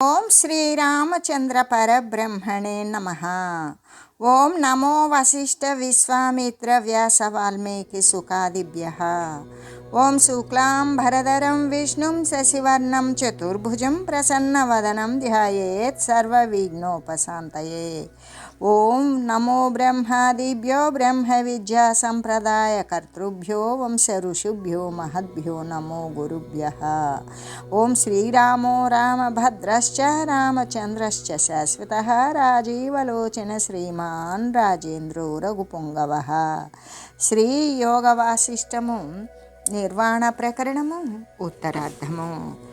ఓం శ్రీరామచంద్ర పరబ్రహ్మణే నమ ఓం నమో వశిష్ఠ విశ్వామిత్ర వ్యాస వాల్మీకి సుఖాదిభ్య ఓం శుక్లాం భరధరం విష్ణుం శశివర్ణం చతుర్భుజం ప్రసన్నవదనం ధ్యాయేత్ సర్వవిఘ్నోపశాంతయే ఓం నమో బ్రహ్మాదిభ్యో బ్రహ్మ విద్యా సంప్రదాయ కర్తృభ్యో వంశ ఋషుభ్యో మహద్భ్యో నమో గురుభ్య. ఓం శ్రీరామో రామభద్రశ్చ రామచంద్రశ్చ శాశ్వత రాజీవలోచన శ్రీమాన్ రాజేంద్రో రఘుపుంగవ. శ్రీయోగవాసిష్టము నిర్వాణ ప్రకరణము ఉత్తరార్ధము.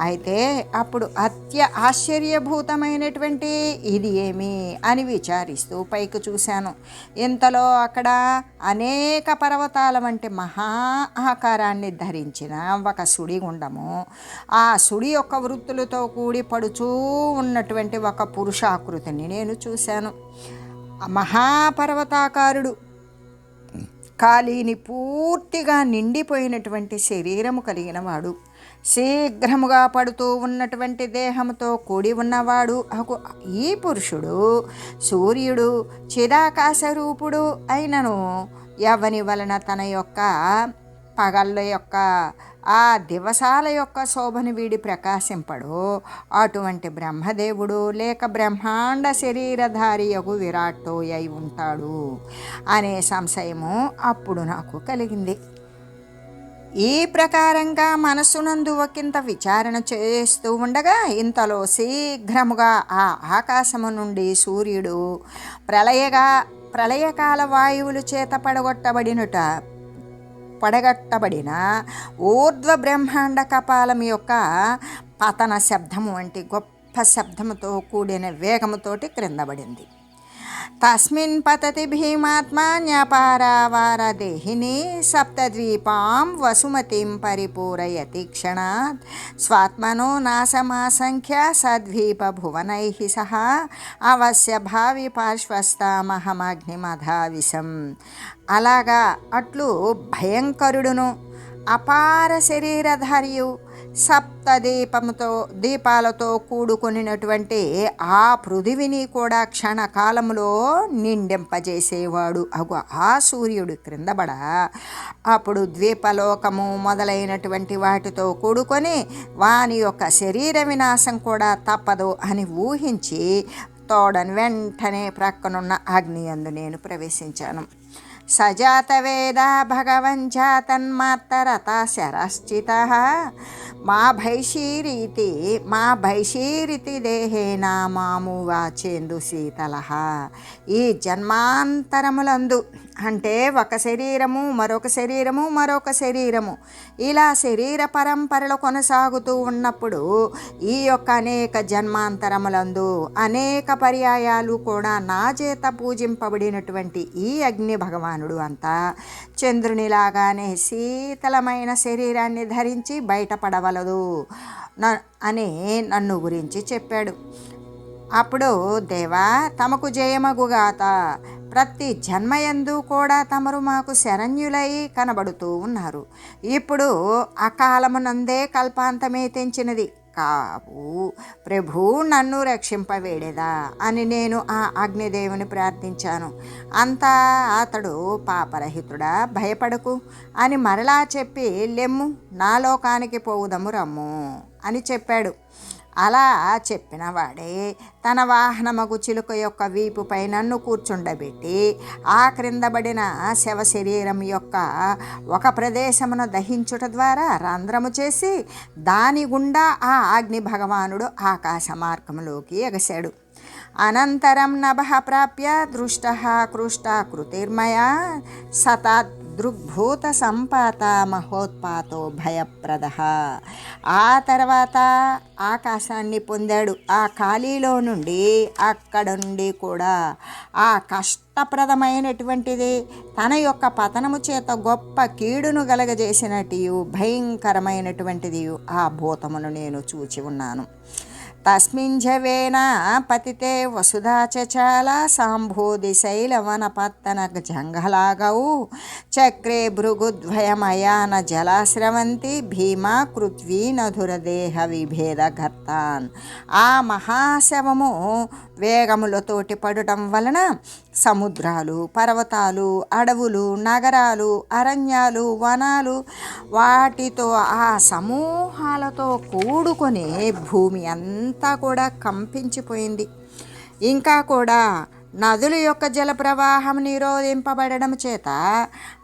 అయితే అప్పుడు అత్య ఆశ్చర్యభూతమైనటువంటి ఇది ఏమి అని విచారిస్తూ పైకి చూశాను. ఇంతలో అక్కడ అనేక పర్వతాల వంటి మహా ఆకారాన్ని ధరించిన ఒక సుడిగుండము ఆ సుడి యొక్క వృత్తులతో కూడి పడుచూ ఉన్నటువంటి ఒక పురుషాకృతిని నేను చూశాను. మహాపర్వతాకారుడు ఖాళీని పూర్తిగా నిండిపోయినటువంటి శరీరము కలిగిన వాడు. శీఘ్రముగా పడుతూ ఉన్నటువంటి దేహంతో కూడి ఉన్నవాడు. అగు ఈ పురుషుడు సూర్యుడు చిదాకాశ రూపుడు అయినను. ఎవని వలన తన యొక్క పగళ్ళ యొక్క ఆ దివసాల యొక్క శోభను వీడి ప్రకాశింపడు. అటువంటి బ్రహ్మదేవుడు లేక బ్రహ్మాండ శరీరధారియకు యగు అయి ఉంటాడు అనే సంశయము అప్పుడు నాకు కలిగింది. ఈ ప్రకారంగా మనసునందు ఒకంత విచారణ చేస్తూ ఉండగా ఇంతలో శీఘ్రముగా ఆ ఆకాశము నుండి సూర్యుడు ప్రళయగా ప్రళయకాల వాయువులు చేత పడగొట్టబడినట పడగట్టబడిన ఊర్ధ్వ బ్రహ్మాండ కపాలం యొక్క పతన శబ్దము వంటి గొప్ప శబ్దముతో కూడిన వేగముతోటి క్రిందబడింది. తస్మిన్ పతతి భీమాత్మా న్యపారావారదేహిని సప్తద్వీపాం వసుమతిం పరిపూరయతి క్షణాత్. స్వాత్మనో నాశమాసంఖ్య సద్వీప భువనై సహ అవశ్య భావి పార్శ్వస్థామహమగ్నిమధావిషం అలాగా అట్లు భయంకరుడును. అపార శరీరధారియు సప్త దీపముతో దీపాలతో కూడుకొనినటువంటి ఆ పృథివిని కూడా క్షణకాలంలో నిండింపజేసేవాడు. అగు ఆ సూర్యుడు క్రిందబడ. అప్పుడు ద్వీపలోకము మొదలైనటువంటి వాటితో కూడుకొని వాని యొక్క శరీర వినాశం కూడా తప్పదు అని ఊహించి తోడని వెంటనే ప్రక్కనున్న అగ్నియందు నేను ప్రవేశించాను. సజాతవేద భగవంజాతన్మాత్తరత శరశ్చిత మా భైషీరీతి మా భైషీరితి దేహేన మాము వాచేందు శీతల. ఈ జన్మాంతరములందు అంటే ఒక శరీరము మరొక శరీరము మరొక శరీరము. ఇలా శరీర పరంపరలు కొనసాగుతూ ఉన్నప్పుడు ఈ యొక్క అనేక జన్మాంతరములందు అనేక పర్యాయాలు కూడా నా చేత పూజింపబడినటువంటి ఈ అగ్ని భగవానుడు అంతా చంద్రునిలాగానే శీతలమైన శరీరాన్ని ధరించి బయటపడవలదు అని నన్ను గురించి చెప్పాడు. అప్పుడు దేవా తమకు జయమగుగాత ప్రతి జన్మయందు కూడా తమరు మాకు శరణ్యులై కనబడుతూ ఉన్నారు. ఇప్పుడు అకాలమునందే కల్పాంతమే తెంచినది. కావు ప్రభు నన్ను రక్షింపవేడేదా అని నేను ఆ అగ్నిదేవుని ప్రార్థించాను. అంతా అతడు పాపరహితుడా భయపడకు అని మరలా చెప్పి లెమ్ము నా లోకానికి పోవుదము రమ్ము అని చెప్పాడు. అలా చెప్పిన వాడే తన వాహనమగు చిలుక యొక్క వీపుపై నన్ను కూర్చుండబెట్టి ఆ క్రిందబడిన శవ శరీరం యొక్క ఒక ప్రదేశమును దహించుట ద్వారా రంధ్రము చేసి దాని గుండా ఆ అగ్ని భగవానుడు ఆకాశ మార్గంలోకి ఎగశాడు. అనంతరం నభ ప్రాప్య దృష్ట కృష్ట కృతిర్మయ సతాత్ దృగ్భూత సంపాత మహోత్పాతో భయప్రద. ఆ తర్వాత ఆకాశాన్ని పొందాడు. ఆ ఖాళీలో నుండి అక్కడ నుండి కూడా ఆ కష్టప్రదమైనటువంటిది తన యొక్క పతనము చేత గొప్ప కీడును గలగజేసినట్టు భయంకరమైనటువంటిది ఆ భూతమును నేను చూచి ఉన్నాను. తస్మింజవేన పతితే వసుధా చచాల సాంభూది శైలవనపత్తన జంగలాగౌ. చక్రే భృగుద్వయమయాన జలాశ్రవంతి భీమా కృత్వీ నధురదేహ విభేదఘర్తాన్ ఆ మహాశవము వేగములతోటి పడటం వలన సముద్రాలు పర్వతాలు అడవులు నగరాలు అరణ్యాలు వనాలు వాటితో ఆ సమూహాలతో కూడుకొని భూమి అంతా అంతా కూడా కంపించిపోయింది. ఇంకా కూడా నదుల యొక్క జల ప్రవాహం నిరోధింపబడడం చేత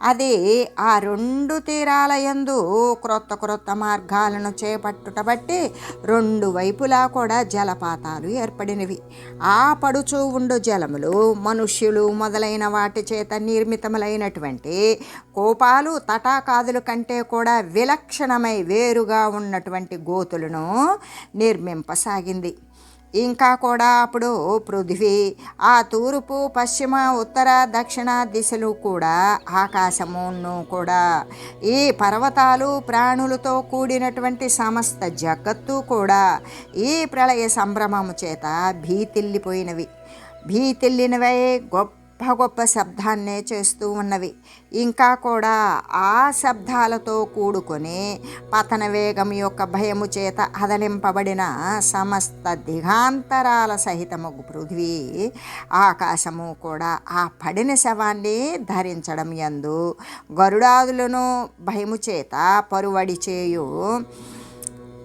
అది ఆ రెండు తీరాల యందు క్రొత్త క్రొత్త మార్గాలను చేపట్టుట బట్టి రెండు వైపులా కూడా జలపాతాలు ఏర్పడినవి. ఆ పడుచు ఉండు జలములు మనుష్యులు మొదలైన వాటి చేత నిర్మితములైనటువంటి కోపాలు తటాకాదుల కంటే కూడా విలక్షణమై వేరుగా ఉన్నటువంటి గోతులను నిర్మింపసాగింది. ఇంకా కూడా అప్పుడు పృథ్వీ ఆ తూర్పు పశ్చిమ ఉత్తర దక్షిణ దిశలు కూడా ఆకాశమును కూడా. ఈ పర్వతాలు ప్రాణులతో కూడినటువంటి సమస్త జగత్తు కూడా ఈ ప్రళయ సంభ్రమము చేత భీతిల్లిపోయినవి. భీతిల్లినవై గొప్ప గొప్ప శబ్దాన్నే చేస్తూ ఉన్నవి. ఇంకా కూడా ఆ శబ్దాలతో కూడుకొని పతన వేగం యొక్క భయము చేత అదలింపబడిన సమస్త దిగాంతరాల సహితము పృథ్వీ ఆకాశము కూడా ఆ పడిన శవాన్ని ధరించడం యందు గరుడాదులను భయము చేత పరువడి చేయు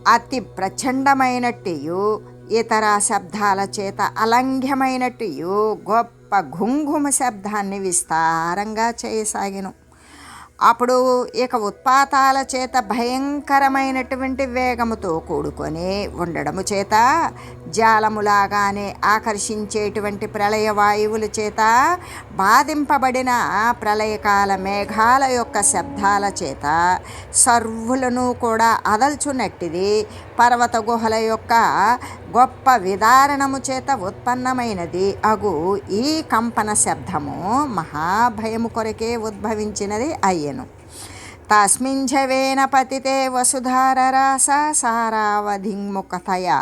అతి ప్రచండమైనట్టు ఇతర శబ్దాల చేత అలంఘ్యమైనట్టు గొప్ప ఘుంఘుమ శబ్దాన్ని విస్తారంగా చేయసాగిను. అప్పుడు ఇక ఉత్పాతాల చేత భయంకరమైనటువంటి వేగముతో కూడుకొని ఉండడము చేత జాలములాగానే ఆకర్షించేటువంటి ప్రళయ వాయువుల చేత బాధింపబడిన ప్రళయకాల మేఘాల యొక్క శబ్దాల చేత సర్వులను కూడా అదల్చునట్టిది. పర్వత గుహల యొక్క గొప్ప విదారణము చేత ఉత్పన్నమైనది. అగు ఈ కంపన శబ్దము మహాభయము కొరకే ఉద్భవించినది అయ్యను. తస్మింజవేన పతితే వసుధారరాస సారావధిముఖతయా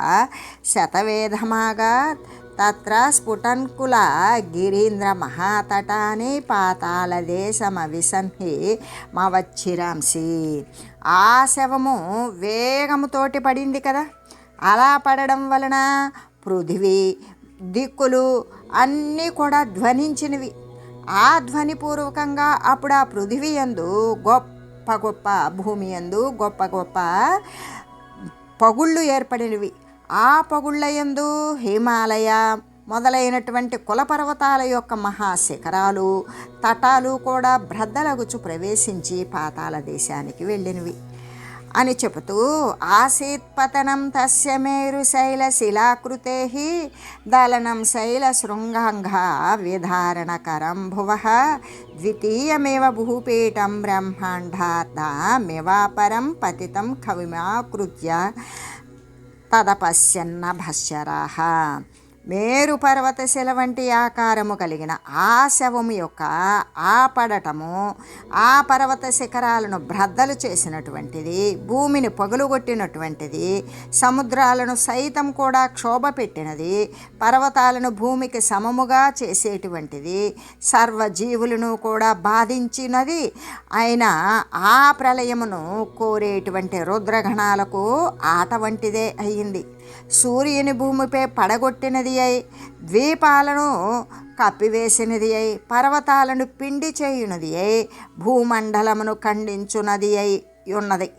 శతవేధమాగాత్ తత్ర స్ఫుటన్కుల గిరీంద్ర మహాతటాని పాతాళ దేశమవిసన్హి మవచ్చిరాంసి. ఆ శవము వేగముతోటి పడింది కదా. అలా పడడం వలన పృథివీ దిక్కులు అన్నీ కూడా ధ్వనించినవి. ఆ ధ్వనిపూర్వకంగా అప్పుడు ఆ పృథివీ యందు గొప్ప గొప్ప భూమి యందు గొప్ప గొప్ప పగుళ్ళు ఏర్పడినవి. ఆ పగుళ్ళయందు హిమాలయ మొదలైనటువంటి కులపర్వతాల యొక్క మహాశిఖరాలు తటాలు కూడా భ్రద్దలగుచు ప్రవేశించి పాతాల దేశానికి వెళ్ళినవి. అని చెబుతూ ఆసీత్పతనం తస్య మేరు శైల శిలాకృతే దళనం శైల శృంగాంగ విధారణకరం భువ ద్వితీయమేవ భూపీఠం బ్రహ్మాండార్థమివాపరం పతితం కవిమాకృత్య తదపశ్యన్న భస్యరాహ మేరు పర్వతశిల వంటి ఆకారము కలిగిన ఆ శవము యొక్క ఆ పడటము ఆ పర్వత శిఖరాలను బ్రద్దలు చేసినటువంటిది భూమిని పగులుగొట్టినటువంటిది సముద్రాలను సైతం కూడా క్షోభ పెట్టినది పర్వతాలను భూమికి సమముగా చేసేటువంటిది సర్వజీవులను కూడా బాధించినది అయిన ఆ ప్రళయమును కోరేటువంటి రుద్రగణాలకు ఆట వంటిదే అయ్యింది సూర్యుని భూమిపై పడగొట్టినది అయి ద్వీపాలను కప్పివేసినది అయి పర్వతాలను పిండి చేయునది అయి భూమండలమును ఖండించున్నది అయి ఉన్నది.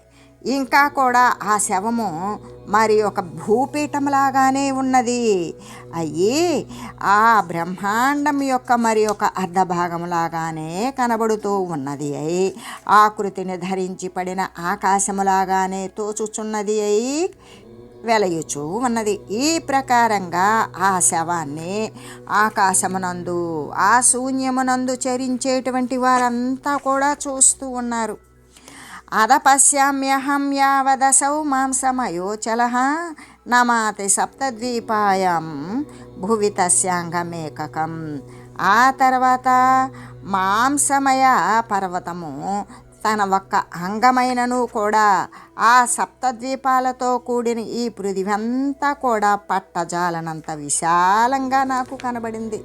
ఇంకా కూడా ఆ శవము మరి ఒక భూపీఠంలాగానే ఉన్నది. అయ్యి ఆ బ్రహ్మాండం యొక్క మరి ఒక అర్ధభాగములాగానే కనబడుతూ ఉన్నది. అయి ఆకృతిని ధరించి పడిన ఆకాశములాగానే తోచుచున్నది. అయి వెలయుచు ఉన్నది. ఈ ప్రకారంగా ఆ శవాన్ని ఆకాశమునందు ఆ శూన్యమునందు చరించేటువంటి వారంతా కూడా చూస్తూ ఉన్నారు. అదపశ్యామ్యహం యావదసౌ మాంసమయోచల నమాతి సప్తద్వీపాయం భువి తస్యాంగమేకకం ఆ తర్వాత మాంసమయ పర్వతము తన ఒక్క అంగమైనను కూడా ఆ సప్తద్వీపాలతో కూడిన ఈ పృథివంతా కూడా పట్టజాలనంత విశాలంగా నాకు కనబడింది.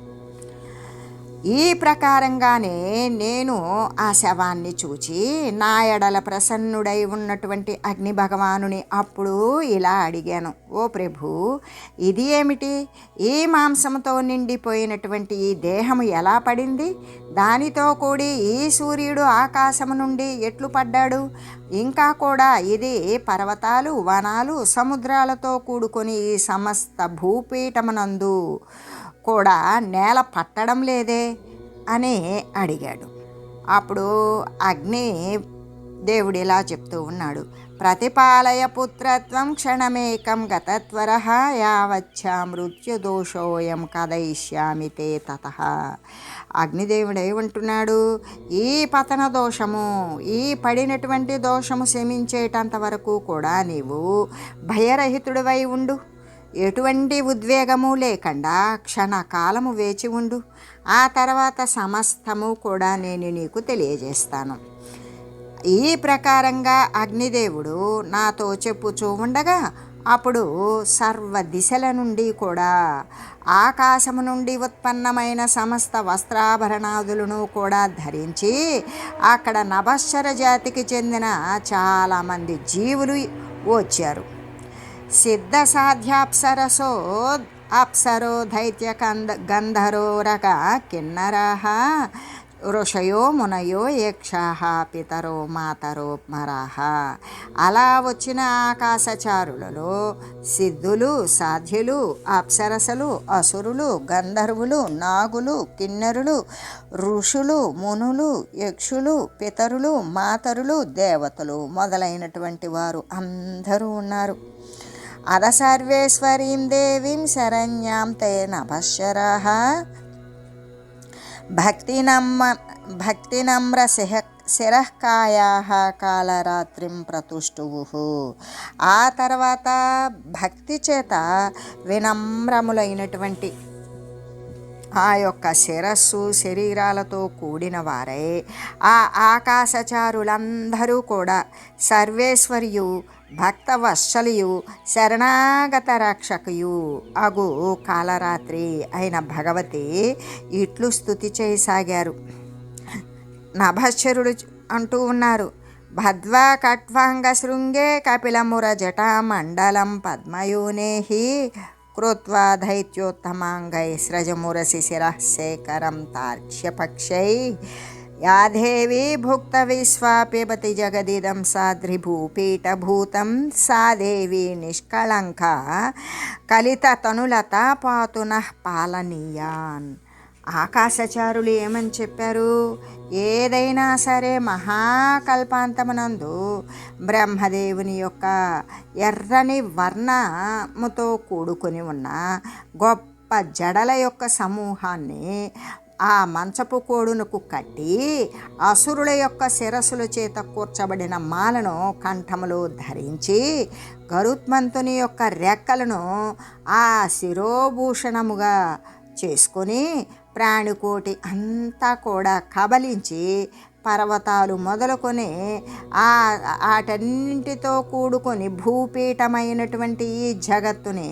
ఈ ప్రకారంగానే నేను ఆ శవాన్ని చూచి నా ఎడల ప్రసన్నుడై ఉన్నటువంటి అగ్ని భగవానుని అప్పుడు ఇలా అడిగాను. ఓ ప్రభు ఇది ఏమిటి? ఈ మాంసంతో నిండిపోయినటువంటి ఈ దేహము ఎలా పడింది? దానితో కూడి ఈ సూర్యుడు ఆకాశము నుండి ఎట్లు పడ్డాడు? ఇంకా కూడా ఇది పర్వతాలు వనాలు సముద్రాలతో కూడుకొని ఈ సమస్త భూపీఠమునందు కూడా నేల పట్టడం లేదే అని అడిగాడు. అప్పుడు అగ్ని దేవుడు ఇలా చెప్తూ ఉన్నాడు. ప్రతిపాలయ పుత్రత్వం క్షణమేకం గతత్వర యావచ్చా మృత్యుదోషోయం కథయిష్యామి తే తత. అగ్నిదేవుడు ఏమంటున్నాడు? ఈ పతన దోషము ఈ పడినటువంటి దోషము శమించేటంత వరకు కూడా నీవు భయరహితుడివై ఉండు. ఎటువంటి ఉద్వేగము లేకుండా క్షణకాలము వేచి ఉండు. ఆ తర్వాత సమస్తము కూడా నేను నీకు తెలియజేస్తాను. ఈ ప్రకారంగా అగ్నిదేవుడు నాతో చెప్పుచూ ఉండగా అప్పుడు సర్వ దిశల నుండి కూడా ఆకాశము నుండి ఉత్పన్నమైన సమస్త వస్త్రాభరణాదులను కూడా ధరించి అక్కడ నభశ్చర జాతికి చెందిన చాలామంది జీవులు వచ్చారు. సిద్ధ సాధ్యాప్సరసో అప్సరో దైత్య కంద గంధరోరక కిన్నరాహ ఋషయో మునయో యక్షాహ పితరో మాతరో మరాహ. అలా వచ్చిన ఆకాశచారులలో సిద్ధులు సాధ్యులు అప్సరసలు అసురులు గంధర్వులు నాగులు కిన్నెరులు ఋషులు మునులు యక్షులు పితరులు మాతరులు దేవతలు మొదలైనటువంటి వారు అందరూ ఉన్నారు. అద సర్వేశ్వరీం దేవీం శరణ్యాం తే నభశ్చరాः భక్తినమ్మ భక్తినమ్ర శిహ శిరఃకాయా కాలరాత్రిం ప్రతుష్టువు. ఆ తర్వాత భక్తి చేత వినమ్రములైనటువంటి ఆ యొక్క శిరస్సు శరీరాలతో కూడిన వారై. ఆ ఆకాశచారులందరూ కూడా సర్వేశ్వర్యు భక్తవత్సలియు శరణాగత రక్షకయు అగు కాలరాత్రి అయిన భగవతి ఇట్లు స్థుతి చేయసాగారు. నభశ్చరుడు అంటూ ఉన్నారు భద్వ కట్వాంగ శృంగే కపిలముర జటా మండలం పద్మయోనేహి కృత్వా దైత్యోత్తమాంగై స్రజమురసి శిరశేఖరం తార్క్ష్యపక్షై యా దేవీ భుక్త విశ్వాపిబతి జగదిదం సాద్రిభూపీఠభూతం సా దేవి నిష్కళంక కలిత తనులత పాతున పాలనీయాన్. ఆకాశచారులు ఏమని చెప్పారు? ఏదైనా సరే మహాకల్పాంతమునందు బ్రహ్మదేవుని యొక్క ఎర్రని వర్ణముతో కూడుకొని ఉన్న గొప్ప జడల యొక్క సమూహాన్ని ఆ మంచపు కోడునకు కట్టి అసురుల యొక్క శిరస్సుల చేత కూర్చబడిన మాలను కంఠములో ధరించి గరుత్మంతుని యొక్క రెక్కలను ఆ శిరోభూషణముగా చేసుకొని ప్రాణికోటి అంతా కూడా కబలించి పర్వతాలు మొదలుకొని ఆ వాటన్నింటితో కూడుకొని భూపీఠమైనటువంటి ఈ జగత్తుని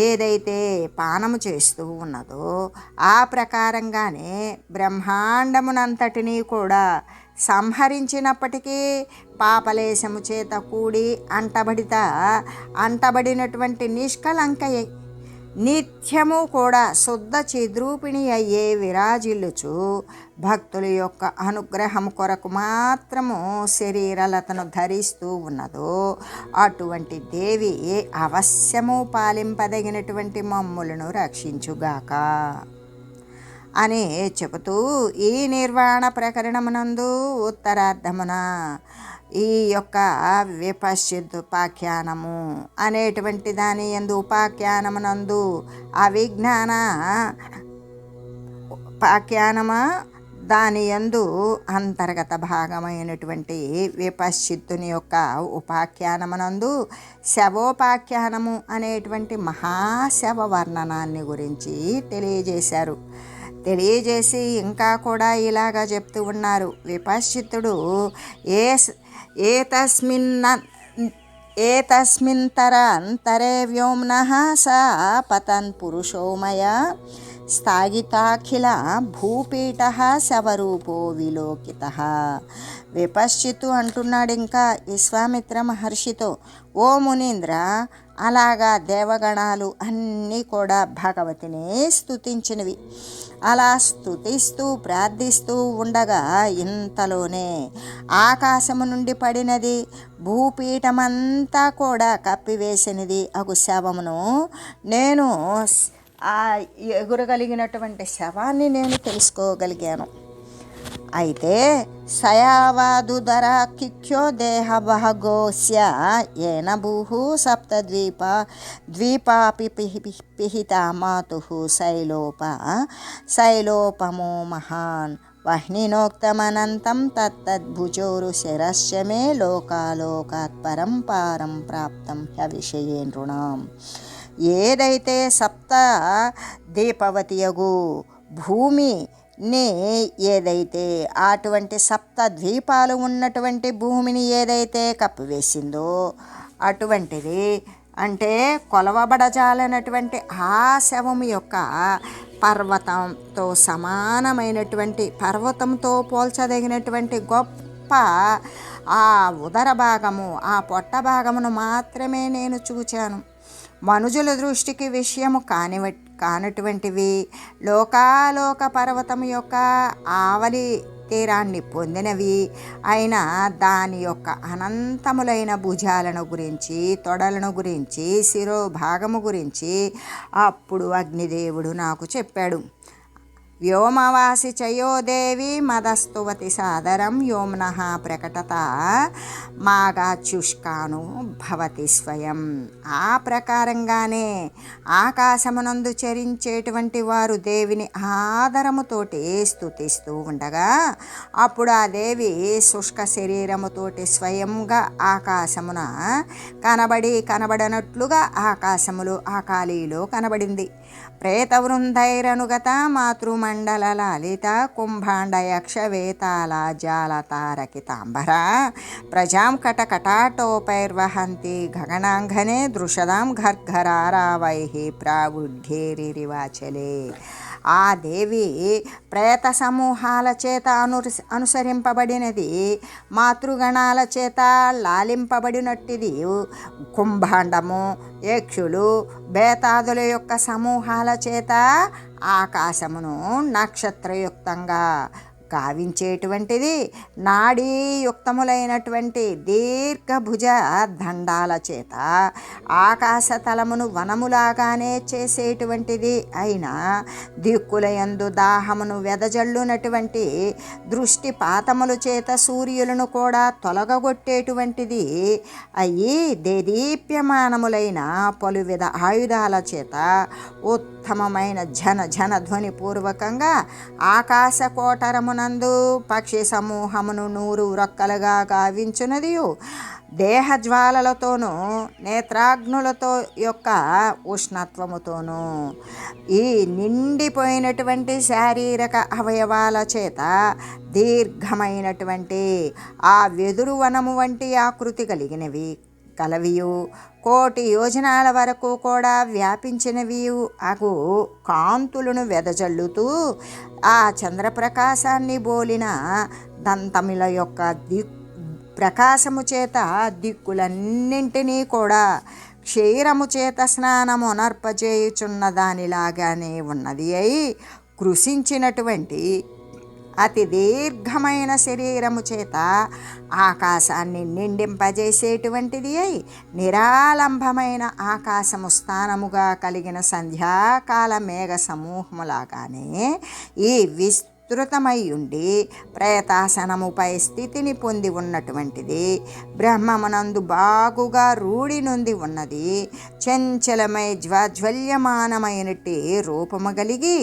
ఏదైతే పానము చేస్తూ ఉన్నదో ఆ ప్రకారంగానే బ్రహ్మాండమునంతటినీ కూడా సంహరించినప్పటికీ పాపలేశము చేత కూడి అంటబడిత అంటబడినటువంటి నిష్కలంక నిత్యము కూడా శుద్ధ చిద్రూపిణి అయ్యే విరాజిల్లుచు. భక్తుల యొక్క అనుగ్రహం కొరకు మాత్రము శరీరలతను ధరిస్తూ ఉన్నదో అటువంటి దేవి అవశ్యము పాలింపదగినటువంటి మమ్ములను రక్షించుగాక. అని చెబుతూ ఈ నిర్వాణ ప్రకరణమునందు ఉత్తరార్ధమున ఈ యొక్క విపశ్చిదుపాఖ్యానము అనేటువంటి దాని ఎందు ఉపాఖ్యానమునందు అవిజ్ఞాన ఉపాఖ్యానమా దాని యందు అంతర్గత భాగమైనటువంటి విపశ్చిత్తుని యొక్క ఉపాఖ్యానమునందు శవోపాఖ్యానము అనేటువంటి మహాశవ వర్ణనాన్ని గురించి తెలియజేశారు. తెలియజేసి ఇంకా కూడా ఇలాగా చెప్తూ ఉన్నారు. విపశ్చిత్తుడు ఏ ఏ తస్మిన్ ఏతస్మింతరాంతరే వ్యోమ్న స పతన్ పురుషోమయ స్థాగితాఖిల భూపీఠ శవరూపో విలోకిత విపశ్చిత్తు అంటున్నాడు ఇంకా విశ్వామిత్ర మహర్షితో ఓ మునీంద్ర అలాగా దేవగణాలు అన్నీ కూడా భగవతినే స్థుతించినవి అలా స్థుతిస్తూ ప్రార్థిస్తూ ఉండగా ఇంతలోనే ఆకాశము నుండి పడినది భూపీఠమంతా కూడా కప్పివేసినది. అగు శవమును నేను ఆ ఎగురగలిగినటువంటి శవాన్ని నేను తెలుసుకోగలిగాను. అయితే సయావాదుధర కిఖ్యో దేహ బహగోస్య ఏన భూ సప్తద్వీప ద్వీపాపి పిహిత మాతు శైలోప శైలోపమో మహాన్ వహ్నినోక్తమనంతం తత్తద్భుజోరు శిరశ్చ మే లోకాలోకాత్ పరంపారం ప్రాప్తం ప్రాప్తం హ్యవిషయే నృణాం ఏదైతే సప్త దీపవతియగు భూమి నే ఏదైతే అటువంటి సప్త ద్వీపాలు ఉన్నటువంటి భూమిని ఏదైతే కప్పివేసిందో అటువంటిది అంటే కొలవబడజాలనటువంటి ఆ శవం యొక్క పర్వతంతో సమానమైనటువంటి పర్వతంతో పోల్చదగినటువంటి గొప్ప ఆ ఉదర భాగము ఆ పొట్ట భాగమును మాత్రమే నేను చూచాను. మనుజుల దృష్టికి విషయము కానివట్ కానటువంటివి. లోకాలోక పర్వతం యొక్క ఆవలి తీరాన్ని పొందినవి. అయినా దాని యొక్క అనంతములైన భుజాలను గురించి తొడలను గురించి శిరోభాగము గురించి అప్పుడు అగ్నిదేవుడు నాకు చెప్పాడు. వ్యోమవాసి చయోదేవి మదస్తువతి సాదరం వ్యోమ్న ప్రకటత. మాగాచ్యుష్కాను భవతి స్వయం. ఆ ప్రకారంగానే ఆకాశమునందు చరించేటువంటి వారు దేవిని ఆదరముతోటి స్థుతిస్తూ ఉండగా అప్పుడు ఆ దేవి శుష్క శరీరముతోటి స్వయంగా ఆకాశమున కనబడి కనబడనట్లుగా ఆకాశములు ఆ ఖాళీలో కనబడింది. ప్రేతవృందైరనుగత మాతృమండల లలిత కుంభాండ యక్ష ప్రజాం కటకటాటోపైర్వహంతి గగనాంగనే దృషదాం ఘర్ఘరారావై ప్రాగుఢ్యేరివాచలే ఆ దేవి ప్రేత సమూహాల చేత అను అనుసరింపబడినది మాతృగణాల చేత లాలింపబడినట్టిది. కుంభాండము యక్షులు బేతాదుల యొక్క సమూహాల చేత ఆకాశమును నక్షత్రయుక్తంగా కావించేటువంటిది నాడీయుక్తములైనటువంటి దీర్ఘభుజ దండాల చేత ఆకాశ తలమును వనములాగానే చేసేటువంటిది అయినా దిక్కులయందు దాహమును వెదజల్లునటువంటి దృష్టిపాతముల చేత సూర్యులను కూడా తొలగగొట్టేటువంటిది అయ్యి దేదీప్యమానములైన పలువిధ ఆయుధాల చేత ఉత్తమమైన జన జన ధ్వనిపూర్వకంగా పూర్వకంగా ఆకాశ పక్షి సమూహమును నూరు రొక్కలుగా గావించునది దేహజ్వాలలతోనూ నేత్రాగ్నులతో యొక్క ఉష్ణత్వముతోనూ ఈ నిండిపోయినటువంటి శారీరక అవయవాల చేత దీర్ఘమైనటువంటి ఆ వెదురు వనము వంటి ఆకృతి కలిగినవి. కలవియు కోటి యోజనాల వరకు కూడా వ్యాపించినవి అగు కాంతులను వెదజల్లుతూ ఆ చంద్రప్రకాశాన్ని బోలిన దంతముల యొక్క దిక్ ప్రకాశము చేత దిక్కులన్నింటినీ కూడా క్షీరము చేత స్నానము నర్పజేయుచున్న దానిలాగానే ఉన్నది అయి కృషించినటువంటి అతి దీర్ఘమైన శరీరము చేత ఆకాశాన్ని నిండింపజేసేటువంటిది అయి నిరాలంభమైన ఆకాశము స్థానముగా కలిగిన సంధ్యాకాల మేఘ సమూహములాగానే ఈ విస్ విస్తృతమై ఉండి ప్రేతాసనముపై స్థితిని పొంది ఉన్నటువంటిది బ్రహ్మమునందు బాగుగా రూఢి నొంది ఉన్నది చంచలమై జ్వాజ్వల్యమానమైనట్టి రూపము కలిగి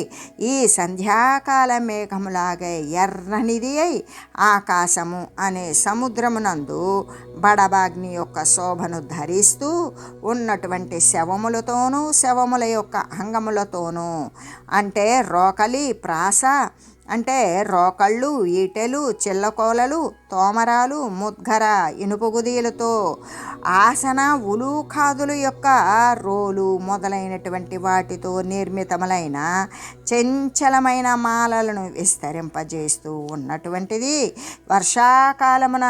ఈ సంధ్యాకాల మేఘములాగే ఎర్రనిది అయి ఆకాశము అనే సముద్రమునందు బడబాగ్ని యొక్క శోభను ధరిస్తూ ఉన్నటువంటి శవములతోనూ శవముల యొక్క అంగములతోనూ అంటే రోకలి ప్రాస అంటే రోకళ్ళు ఈటెలు చిల్లకోలలు తోమరాలు ముద్గర ఇనుపగుదీలతో ఆసన ఉలూఖాదులు యొక్క రోలు మొదలైనటువంటి వాటితో నిర్మితములైన చంచలమైన మాలలను విస్తరింపజేస్తూ ఉన్నటువంటిది. వర్షాకాలమున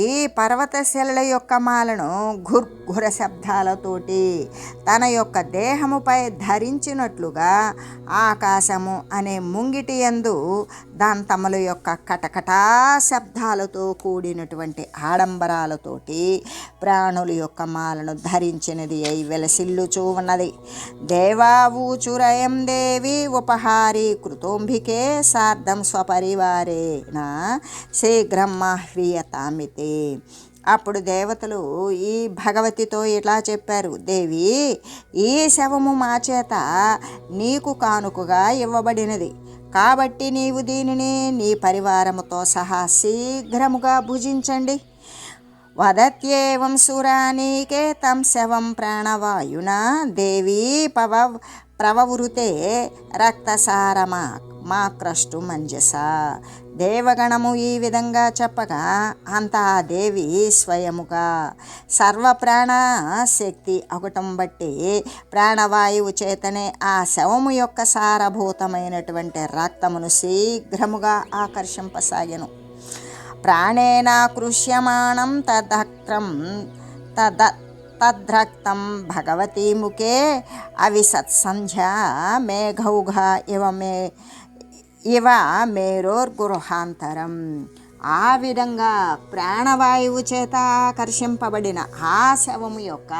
ఈ పర్వతశిలల యొక్క మాలను ఘుర్ఘుర శబ్దాలతోటి తన యొక్క దేహముపై ధరించినట్లుగా ఆకాశము అనే ముంగిటి యందు దంతముల యొక్క కటకటా శబ్దాలు ఆభరణాలతో కూడినటువంటి ఆడంబరాలతోటి ప్రాణుల యొక్క మాలను ధరించినది అయి వెలసిల్లుచూ ఉన్నది. దేవావూచురయం దేవి ఉపహారి కృతోంభికే సార్ధం స్వపరివారేణ శీఘ్రం మాహ్వీయతామితే అప్పుడు దేవతలు ఈ భగవతితో ఇట్లా చెప్పారు దేవి ఈ శవము మా చేత నీకు కానుకగా ఇవ్వబడినది. కాబట్టి నీవు దీనిని నీ పరివారముతో సహా శీఘ్రముగా భుజించండి. వదత్యేవం సురానీకే తం శవం ప్రాణవాయునా దేవీ పవ ప్రవవృతే రక్తసారమా మా క్రష్టు మంజస. దేవగణము ఈ విధంగా చెప్పగా అంత దేవి స్వయముగా. సర్వప్రాణ శక్తి ఒకటం బట్టి ప్రాణవాయువు చేతనే ఆ శవము యొక్క సారభూతమైనటువంటి రక్తమును శీఘ్రముగా ఆకర్షింపసాగెను. ప్రాణేనా కృష్యమాణం తదక్రం తద తద్రక్తం భగవతీ ముఖే అవి సత్సంధ్య మేఘౌఘ ఇవ మే ఇవ మేరోర్గృహాంతరం ఆ విధంగా ప్రాణవాయువు చేత ఆకర్షింపబడిన ఆ శవము యొక్క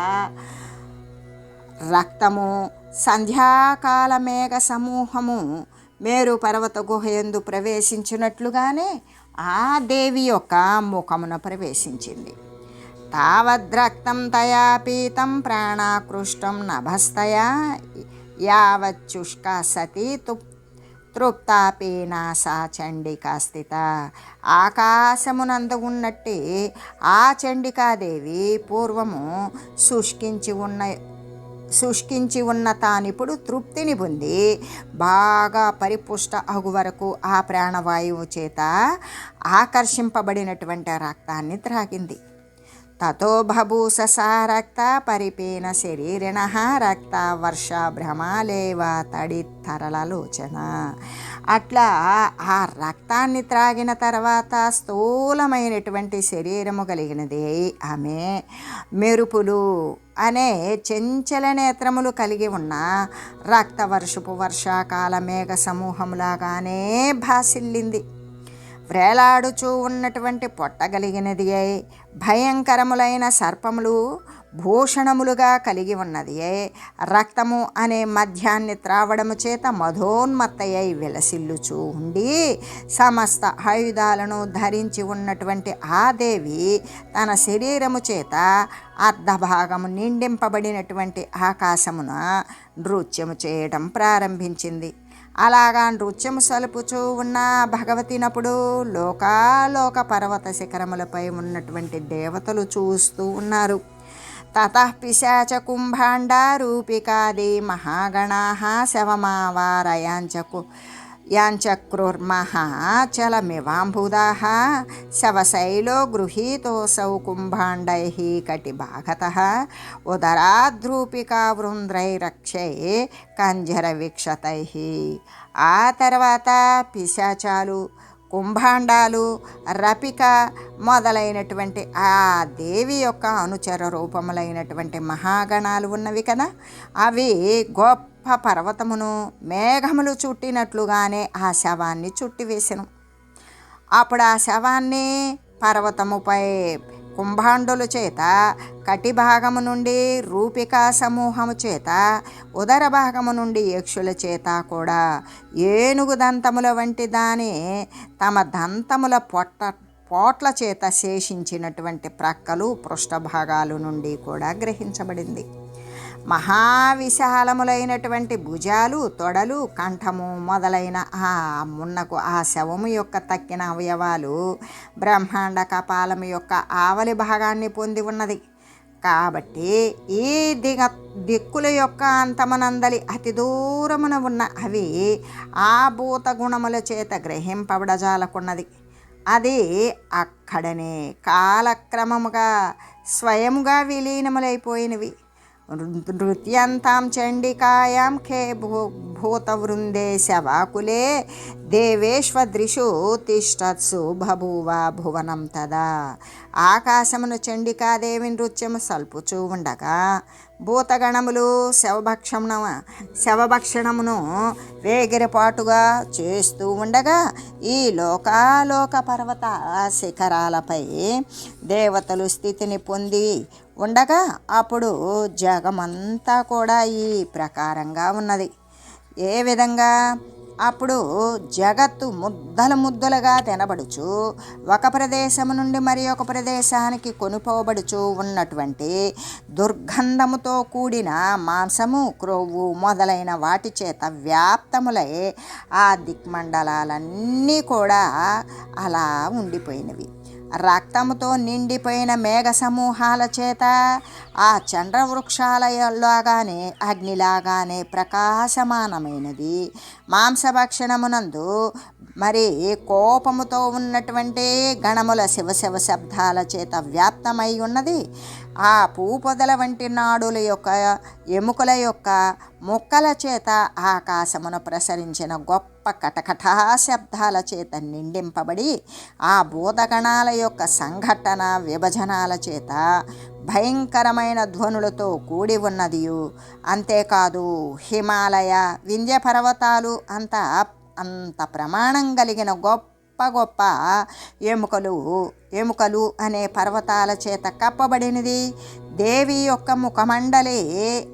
రక్తము సంధ్యాకాల మేఘ సమూహము మేరు పర్వత గుహయందు ప్రవేశించినట్లుగానే ఆ దేవి యొక్క ముఖమున ప్రవేశించింది. తావద్రక్తం తయా పీతం ప్రాణాకృష్టం నభస్తయా యావచ్చుష్క సతీ తుప్ తృప్తాపీనా సా చండికా స్థిత ఆకాశమునందు ఉన్నట్టే ఆ చండికాదేవి పూర్వము శుష్కించి ఉన్న శుష్కించి ఉన్న తానిప్పుడు తృప్తిని పొంది బాగా పరిపుష్ట అగు వరకు ఆ ప్రాణవాయువు చేత ఆకర్షింపబడినటువంటి రక్తాన్ని త్రాగింది. తతో బభూస సా రక్త పరిపీన శరీరిణ రక్త వర్ష భ్రమాలేవ తడి తరలలోచన అట్లా ఆ రక్తాన్ని త్రాగిన తర్వాత స్థూలమైనటువంటి శరీరము కలిగినది ఆమె. మెరుపులు అనే చెంచల నేత్రములు కలిగి ఉన్న రక్తవర్షపు వర్షాకాల మేఘ సమూహములాగానే భాసిల్లింది. వ్రేలాడుచూ ఉన్నటువంటి పొట్టగలిగినది అయి భయంకరములైన సర్పములు భూషణములుగా కలిగి ఉన్నది రక్తము అనే మద్యాన్ని త్రావడము చేత మధోన్మత్తయ్యై విలసిల్లుచూ ఉండి సమస్త ఆయుధాలను ధరించి ఉన్నటువంటి ఆ దేవి తన శరీరము చేత అర్ధభాగము నిండింపబడినటువంటి ఆకాశమున నృత్యము చేయడం ప్రారంభించింది. అలాగా నృత్యం సలుపుచూ ఉన్న భగవతినప్పుడు లోకాలోక పర్వత శిఖరములపై ఉన్నటువంటి దేవతలు చూస్తూ ఉన్నారు. తత పిశాచ కుంభాండారూపికాది మహాగణా శవమావారయాంచకు. యాంచక్రుర్మః చలమివాంబుదాः శవశైలో గృహీతోऽసౌ కుంభాండైः కటిభాగతः ఉదరాద్రూపికావృంద్రైరక్షే కంజరవీక్షతై ఆ తర్వాత పిశాచాలు కుంభాండాలు రపిక మొదలైనటువంటి ఆ దేవి యొక్క అనుచర రూపములైనటువంటి మహాగణాలు ఉన్నవి కదా? అవి గొప్ప పర్వతమును మేఘములు చుట్టినట్లుగానే ఆ శవాన్ని చుట్టివేసెను. అప్పుడు ఆ శవాన్ని పర్వతముపై కుంభాండుల చేత కటి భాగము నుండి రూపికా సమూహము చేత ఉదర భాగము నుండి యక్షుల చేత కూడా ఏనుగు దంతముల వంటి దాని తమ దంతముల పొట్ట పోట్ల చేత శేషించినటువంటి ప్రక్కలు పృష్ఠభాగాలు నుండి కూడా గ్రహించబడింది. మహావిశాలములైనటువంటి భుజాలు తొడలు కంఠము మొదలైన ఆ మున్నకు ఆ శవము యొక్క తక్కిన అవయవాలు బ్రహ్మాండ కపాలము యొక్క ఆవలి భాగాన్ని పొంది ఉన్నది. కాబట్టి ఈ దిగ దిక్కుల యొక్క అంతమనందలి అతి దూరమున ఉన్న అవి ఆ భూత గుణముల చేత గ్రహింపబడజాలకున్నది. అది అక్కడనే కాలక్రమముగా స్వయముగా విలీనములైపోయినవి. నృత్యంతాం చండికాయాం ఖే భూ భూతవృందే శవాకులే దేవేశ్వదృషు తిష్టత్సు బభూవ భువనం తదా ఆకాశమును చండికాదేవి నృత్యము సల్పుచూ ఉండగా భూతగణములు శవభక్షణ శవభక్షణమును వేగిరపాటుగా చేస్తూ ఉండగా ఈ లోకాలోక పర్వత శిఖరాలపై దేవతలు స్థితిని పొంది ఉండగా అప్పుడు జగమంతా కూడా ఈ ప్రకారంగా ఉన్నది. ఏ విధంగా? అప్పుడు జగత్తు ముద్దలు ముద్దలుగా తినబడుచు ఒక ప్రదేశము నుండి మరి ఒక ప్రదేశానికి కొనుపోబడుచు ఉన్నటువంటి దుర్గంధముతో కూడిన మాంసము క్రొవ్వు మొదలైన వాటి చేత వ్యాప్తములై ఆ దిక్మండలాలన్నీ కూడా అలా ఉండిపోయినవి. రక్తముతో నిండిపోయిన మేఘ సమూహాల చేత ఆ చంద్రవృక్షాలలాగానే అగ్నిలాగానే ప్రకాశమానమైనది. మాంసభక్షణమునందు మరి కోపముతో ఉన్నటువంటి గణముల శివశివ శబ్దాల చేత వ్యాప్తమై ఉన్నది. ఆ పూపొదల వంటి నాడుల యొక్క ఎముకల యొక్క మొక్కల చేత ఆకాశమును ప్రసరించిన గొప్ప కటకటా శబ్దాల చేత నిండింపబడి ఆ భూతగణాల యొక్క సంఘటన విభజనాల చేత భయంకరమైన ధ్వనులతో కూడి ఉన్నదియు. అంతేకాదు హిమాలయ వింధ్య పర్వతాలు అంత అంత ప్రమాణం కలిగిన గొప్ప గొప్ప గొప్ప ఎముకలు ఎముకలు అనే పర్వతాల చేత కప్పబడినది. దేవి యొక్క ముఖమండలి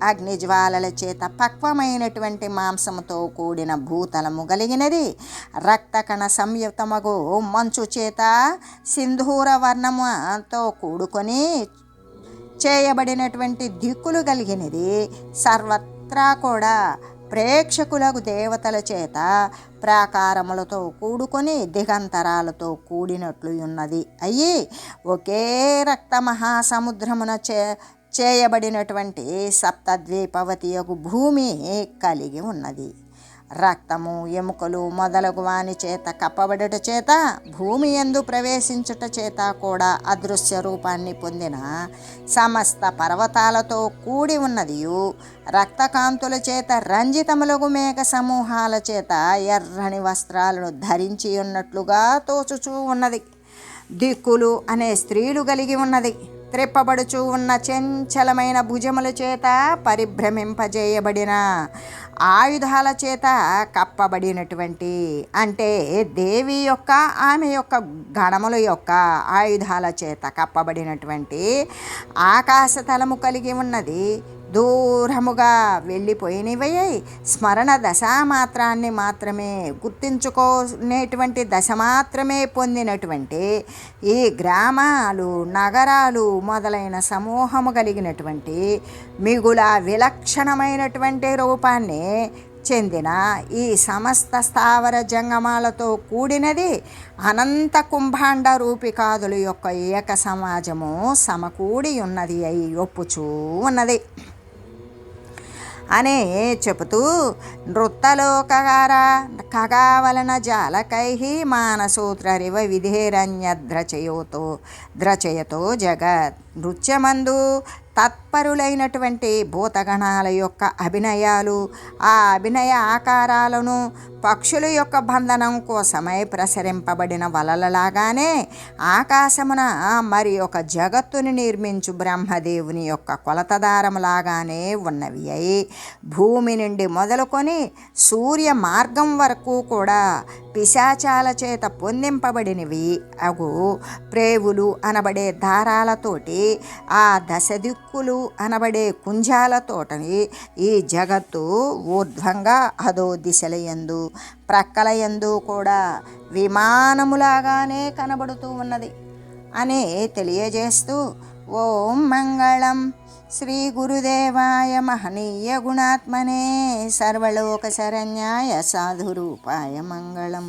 అగ్నిజ్వాలల చేత పక్వమైనటువంటి మాంసముతో కూడిన భూతలము కలిగినది. రక్తకణ సంయుక్తమగు మంచు చేత సింధూర వర్ణముతో కూడుకొని చేయబడినటువంటి దిక్కులు కలిగినది. సర్వత్రా కూడా ప్రేక్షకులకు దేవతల చేత ప్రాకారములతో కూడుకొని దిగంతరాలతో కూడినట్లు ఉన్నది. అయ్యి ఒకే రక్త మహాసముద్రమున చే చేయబడినటువంటి సప్తద్వీపవతి యొక్క భూమి కలిగి ఉన్నది. రక్తము ఎముకలు మొదలగు వాని చేత కప్పబడుట చేత భూమి ఎందు ప్రవేశించుట చేత కూడా అదృశ్య రూపాన్ని పొందిన సమస్త పర్వతాలతో కూడి ఉన్నదియు. రక్తకాంతుల చేత రంజితములగు మేఘ సమూహాల చేత ఎర్రని వస్త్రాలను ధరించి ఉన్నట్లుగా తోచుచూ ఉన్నది. దిక్కులు అనే స్త్రీలు కలిగి ఉన్నది. త్రిప్పబడుచు ఉన్న చంచలమైన భుజముల చేత పరిభ్రమింపజేయబడిన ఆయుధాల చేత కప్పబడినటువంటి అంటే దేవి యొక్క ఆమె యొక్క గణముల యొక్క ఆయుధాల చేత కప్పబడినటువంటి ఆకాశతలము కలిగి ఉన్నది. దూరముగా వెళ్ళిపోయినవయ్యాయి స్మరణ దశ మాత్రాన్ని మాత్రమే గుర్తించుకోనేటువంటి దశ మాత్రమే పొందినటువంటి ఈ గ్రామాలు నగరాలు మొదలైన సమూహము కలిగినటువంటి మిగుల విలక్షణమైనటువంటి రూపాన్ని చెందిన ఈ సమస్త స్థావర జంగమాలతో కూడినది అనంత కుంభాండ రూపికాదుల యొక్క ఏక సమాజము సమకూడి ఉన్నది అయి ఒప్పుచూ ఉన్నది. అనే చెబుతూ నృత్తలోకగార ఖగావలన జాలకై మానసూత్రరివ విధేరణ్య ద్రచయోతో ద్రచయతో జగత్ నృత్యమందు తత్పరులైనటువంటి భూతగణాల యొక్క అభినయాలు ఆ అభినయ ఆకారాలను పక్షుల యొక్క బంధనం కోసమై ప్రసరింపబడిన వలలలాగానే ఆకాశమున మరి ఒక జగత్తుని నిర్మించు బ్రహ్మదేవుని యొక్క కొలతదారములాగానే ఉన్నవి అయి భూమి నుండి మొదలుకొని సూర్య మార్గం వరకు కూడా పిశాచాల చేత పొందింపబడినవి. అగు ప్రేవులు అనబడే దారాలతోటి ఆ దశ చిక్కులు అనబడే కుంజాల తోటని ఈ జగత్తు ఊర్ధ్వంగా అదో దిశల యందు ప్రక్కల యందు కూడా విమానములాగానే కనబడుతూ ఉన్నది అని తెలియజేస్తూ ఓం మంగళం. శ్రీ గురుదేవాయ మహనీయ గుణాత్మనే సర్వలోక శరణ్యాయ సాధురూపాయ మంగళం.